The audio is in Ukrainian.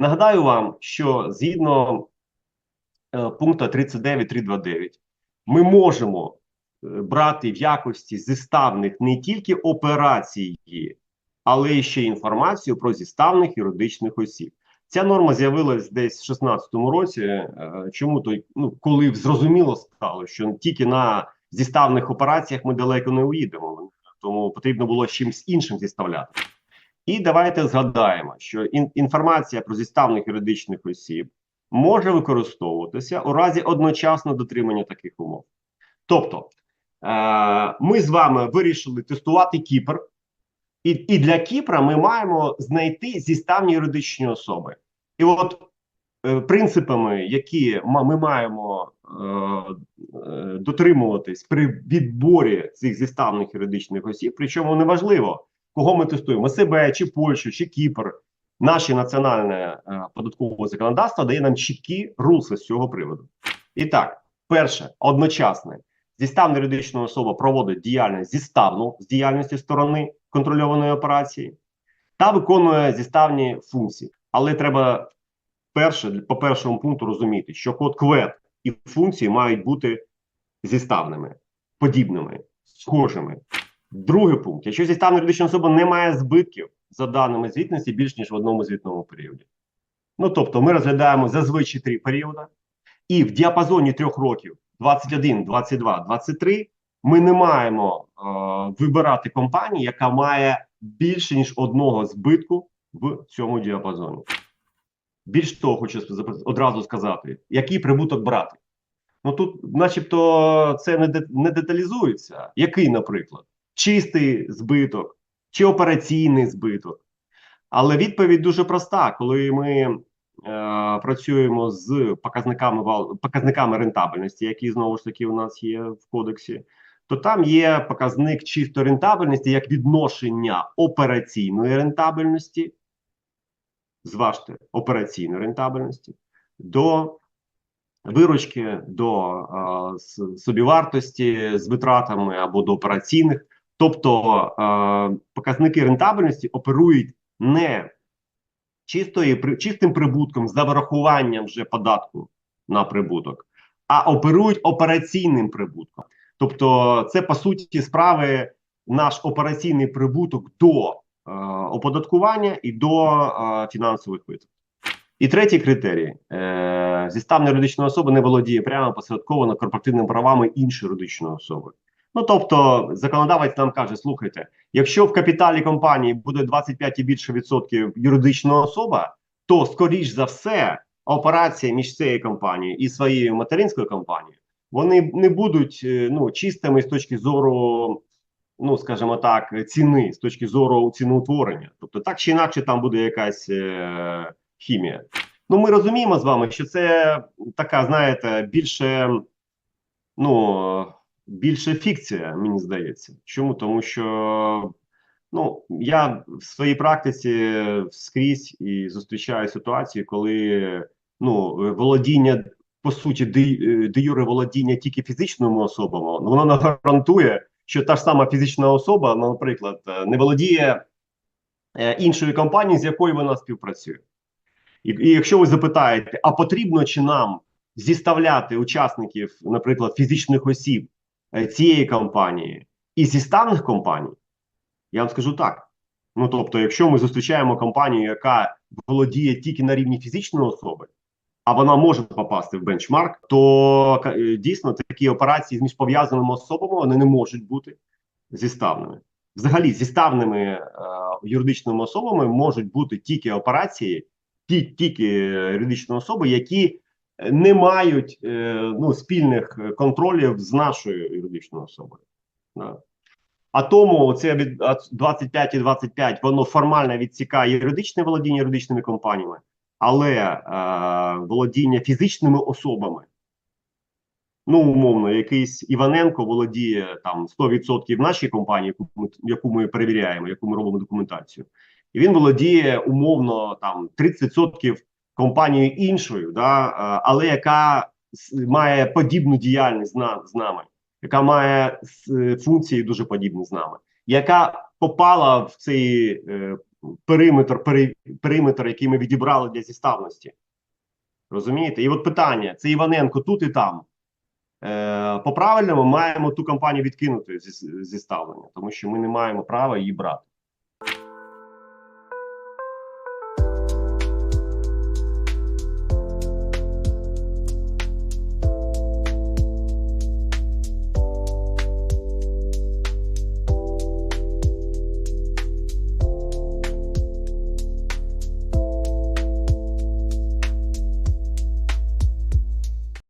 Нагадаю вам, що згідно е, пункту 39.329 ми можемо е, брати в якості зіставних не тільки операції, але й ще інформацію про зіставних юридичних осіб. Ця норма з'явилась десь в 16-му році. Е, Чому то ну коли зрозуміло стало, що тільки на зіставних операціях ми далеко не уїдемо, тому потрібно було з чимось іншим зіставляти. І давайте згадаємо, що ін інформація про зіставних юридичних осіб може використовуватися у разі одночасного дотримання таких умов. Тобто, е ми з вами вирішили тестувати Кіпр, і, і для Кіпра ми маємо знайти зіставні юридичні особи. І от е, принципами, які ми маємо е, е, дотримуватись при відборі цих зіставних юридичних осіб, причому неважливо, кого ми тестуємо: себе, чи Польщу, чи Кіпр. Наше національне е, податкове законодавство дає нам чіткі руси з цього приводу. І так, перше, одночасне, зіставна юридична особа проводить діяльність зіставну з діяльності сторони контрольованої операції та виконує зіставні функції. Але треба перше, по першому пункту розуміти, що код КВЕД і функції мають бути зіставними, подібними, схожими. Другий пункт: якщо зіставна юридична особа не має збитків за даними звітності більш ніж в одному звітному періоді. Ну тобто, ми розглядаємо зазвичай три періоди, і в діапазоні трьох років 21, 22, 23 ми не маємо е, вибирати компанію, яка має більше ніж одного збитку в цьому діапазоні. Більш того, хочу одразу сказати, який прибуток брати. Ну тут, начебто, це не деталізується. Який, наприклад, чистий збиток чи операційний збиток. Але відповідь дуже проста: коли ми е, працюємо з показниками показниками рентабельності, які знову ж таки у нас є в кодексі, то там є показник чисто рентабельності як відношення операційної рентабельності, зважте, операційної рентабельності до виручки, до е, собівартості з витратами або до операційних. Тобто е, показники рентабельності оперують не чистої, чистим прибутком за врахуванням вже податку на прибуток, а оперують операційним прибутком. Тобто, це по суті справи наш операційний прибуток до е, оподаткування і до е, фінансових витрат. І третій критерій: е, зіставна юридична особа не володіє прямо посередковано корпоративними правами іншої юридичної особи. Ну тобто, законодавець нам каже: слухайте, якщо в капіталі компанії буде 25 і більше відсотків юридична особа, то скоріш за все операція між цією компанією і своєю материнською компанією вони не будуть е, ну чистими з точки зору, ну скажімо так, ціни з точки зору ціноутворення. Тобто, так чи інакше, там буде якась е, хімія. Ну, ми розуміємо з вами, що це така, знаєте, більше, ну більше фікція, мені здається. Чому? Тому що ну я в своїй практиці скрізь і зустрічаю ситуації, коли ну володіння по суті де, юре володіння тільки фізичними особами, воно не гарантує, що та ж сама фізична особа, ну, наприклад, не володіє е, іншою компанією, з якою вона співпрацює. І, і якщо ви запитаєте, а потрібно чи нам зіставляти учасників, наприклад, фізичних осіб цієї компанії і зі станних компаній, я вам скажу так. Ну тобто, якщо ми зустрічаємо компанію, яка володіє тільки на рівні фізичної особи, а вона може попасти в бенчмарк, то е, дійсно такі операції між пов'язаними особами вони не можуть бути зіставними. Взагалі, зіставними е, юридичними особами можуть бути тільки операції, ті, тільки юридичні особи, які не мають е, ну, спільних контролів з нашою юридичною особою. А тому це від 25 і 25 воно формально відсікає юридичне володіння юридичними компаніями, але е, володіння фізичними особами. Ну, умовно, якийсь Іваненко володіє там 100% в нашій компанії, яку ми, яку ми перевіряємо, яку ми робимо документацію, і він володіє умовно там 30% компанією іншою, да, е, але яка має подібну діяльність з нами, яка має функції дуже подібні з нами, яка попала в цей е, периметр, пери, периметр, який ми відібрали для зіставності. Розумієте? І от питання: це Іваненко тут і там. Е, по правильному маємо ту компанію відкинути зі ставлення, тому що ми не маємо права її брати.